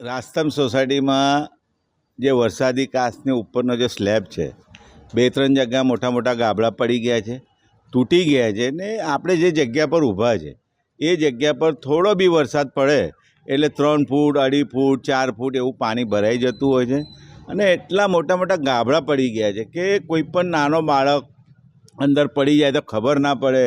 રાસ્તમ સોસાયટીમાં જે વરસાદી કાચની ઉપરનો જે સ્લેબ છે, બે ત્રણ જગ્યા મોટા મોટા ગાબડા પડી ગયા છે, તૂટી ગયા છે ને આપણે જે જગ્યા પર ઊભા છે, એ જગ્યા પર થોડો બી વરસાદ પડે એટલે ત્રણ ફૂટ, અઢી ફૂટ, ચાર ફૂટ એવું પાણી ભરાઈ જતું હોય છે અને એટલા મોટા મોટા ગાબડા પડી ગયા છે કે કોઈ પણ નાનો બાળક અંદર પડી જાય તો ખબર ના પડે,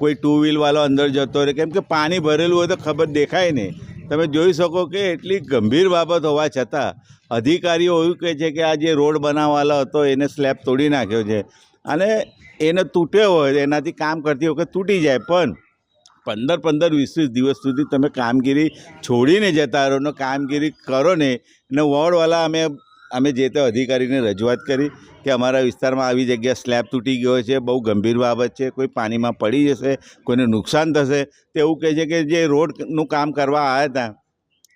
કોઈ ટુ વ્હીલવાળો અંદર જતો રહે, કેમ કે પાણી ભરેલું હોય તો ખબર દેખાય નહીં. તમે જોઈ શકો કે એટલી ગંભીર બાબત હોવા છતાં અધિકારીઓ એવું કહે છે કે આ જે રોડ બનાવવાલો હતો એને સ્લેબ તોડી નાખ્યો છે. અને એને તૂટ્યો હોય એનાથી કામ કરતી વખત તૂટી જાય. પણ પંદર પંદર વીસ વીસ દિવસ સુધી તમે કામગીરી છોડીને જતા રહો ને કામગીરી કરો ને અને વોર્ડવાળા અમે અમે જે તે અધિકારીને રજૂઆત કરી કે અમારા વિસ્તારમાં આવી જગ્યા સ્લેબ તૂટી ગયો છે, બહુ ગંભીર બાબત છે, કોઈ પાણીમાં પડી જશે, કોઈને નુકસાન થશે, તે એવું કહે છે કે જે રોડનું કામ કરવા આવ્યા હતા,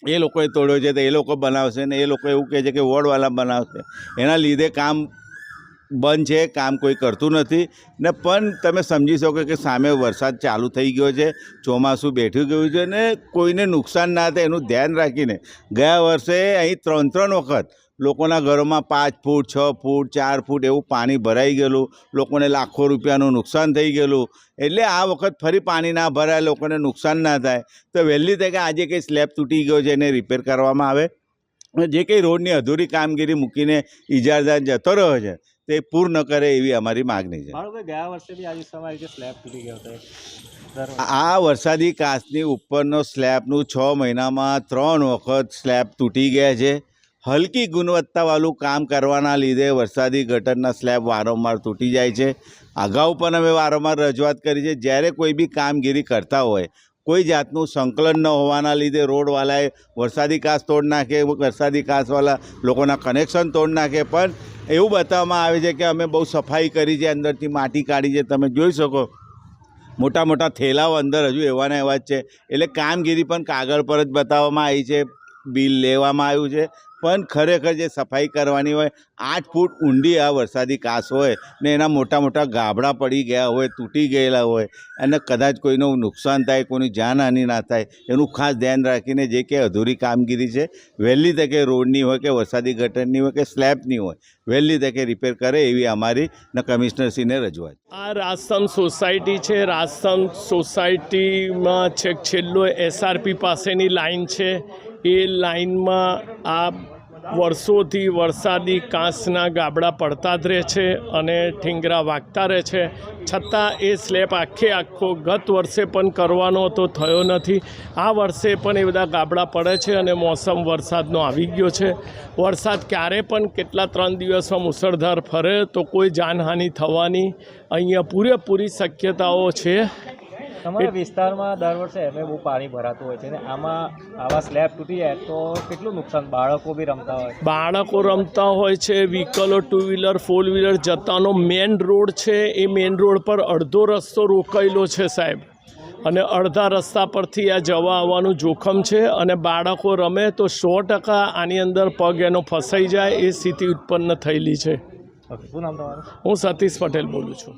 એ લોકોએ તોડ્યો છે, તો એ લોકો બનાવશે ને એ લોકો એવું કહે છે કે વોર્ડવાલા બનાવશે. એના લીધે કામ બંધ છે, કામ કોઈ કરતું નથી. ને પણ તમે સમજી શકો કે સામે વરસાદ ચાલુ થઈ ગયો છે, ચોમાસું બેઠું ગયું છે ને કોઈને નુકસાન ના થાય એનું ધ્યાન રાખીને. ગયા વર્ષે અહીં ત્રણ ત્રણ વખત લોકોના ઘરોમાં પાંચ ફૂટ, છ ફૂટ, ચાર ફૂટ એવું પાણી ભરાઈ ગયેલું, લોકોને લાખો રૂપિયાનું નુકસાન થઈ ગયેલું. એટલે આ વખત ફરી પાણી ના ભરાય, લોકોને નુકસાન ના થાય. તો વહેલી તકે આજે કંઈ સ્લેબ તૂટી ગયો છે એને રિપેર કરવામાં આવે. જે કંઈ રોડની અધૂરી કામગીરી મૂકીને ઇજારદાર જતો રહ્યો છે તે પૂર્ણ કરે એવી અમારી માગણી છે ગયા વર્ષે બી આજે સમય રીતે સ્લેબ તૂટી ગયો હતો એક. દર વર્ષે. આ વરસાદી કાચની ઉપરનો સ્લેબનું છ મહિનામાં ત્રણ વખત સ્લેબ તૂટી ગયા છે હલકી ગુણવત્તાવાળું કામ કરવાના લીધે વરસાદી ગટરના સ્લેબ વારંવાર તૂટી જાય છે અગાઉ પણ અમે વારંવાર રજૂઆત કરી છે જ્યારે કોઈ બી કામગીરી કરતા હોય કોઈ જાતનું સંકલન ન હોવાના લીધે રોડવાલાએ વરસાદી કાચ તોડ નાખે વરસાદી કાચવાળા લોકોના કનેક્શન તોડ નાખે પણ એવું બતાવવામાં આવે છે કે અમે બહુ સફાઈ કરી છે, અંદરથી માટી કાઢી છે. તમે જોઈ શકો, મોટા મોટા થેલાઓ અંદર હજુ એવાના એવા જ છે. એટલે કામગીરી પણ કાગળ પર જ બતાવવામાં આવી છે. બિલ લેવામાં આવ્યું છે. પણ ખરેખર જે સફાઈ કરવાની હોય, આઠ ફૂટ ઊંડી આ વરસાદી કાસ હોય ને એના મોટા મોટા ગાબડા પડી ગયા હોય, તૂટી ગયેલા હોય અને કદાચ કોઈનું નુકસાન થાય, કોઈની જાનહાનિ ના થાય, એનું ખાસ ધ્યાન રાખીને જે કે અધૂરી કામગીરી છે, વહેલી તકે રોડની હોય કે વરસાદી ગટરની હોય કે સ્લેબની હોય, વહેલી તકે રિપેર કરે એવી અમારી ને કમિશનરશ્રીને રજૂઆત. આ રાજસ્થાન સોસાયટી છે રાજસ્થાન સોસાયટીમાં છેક છેલ્લો એસઆરપી પાસેની લાઇન છે. એ લાઈનમાં આ વર્ષોથી વરસાદી કાંસના ગાબડા પડતા જ રહે છે અને ઠીંગરા વાગતા રહે છે. છતાં એ સ્લેબ આખે આખો ગત વર્ષે પણ કરવાનો તો થયો નથી. આ વર્ષે પણ એ બધા ગાબડા પડે છે અને મોસમ વરસાદનો આવી ગયો છે. વરસાદ ક્યારે પણ કેટલા ત્રણ દિવસમાં મુસળધાર ફરે તો કોઈ જાનહાનિ થવાની અહીંયા પૂરેપૂરી શક્યતાઓ છે. તમારા વિસ્તારમાં દર વર્ષે એમએ બહુ પાણી ભરાતું હોય છે ને આમાં આવા સ્લેબ તૂટી જાય તો કેટલું નુકસાન બાળકો બી રમતા હોય બાળકો રમતા હોય છે વ્હીકલો ટુ વ્હીલર ફોર વ્હીલર જતાનો મેન રોડ છે એ મેન રોડ પર અડધો રસ્તો રોકાયેલો છે સાહેબ. અને અડધા રસ્તા પરથી આ જવા આવવાનું જોખમ છે અને બાળકો રમે તો સો ટકા આની અંદર પગ એનો ફસાઈ જાય એ સ્થિતિ ઉત્પન્ન થયેલી છે. શું નામ તમારું? હું સતીશ પટેલ બોલું છું.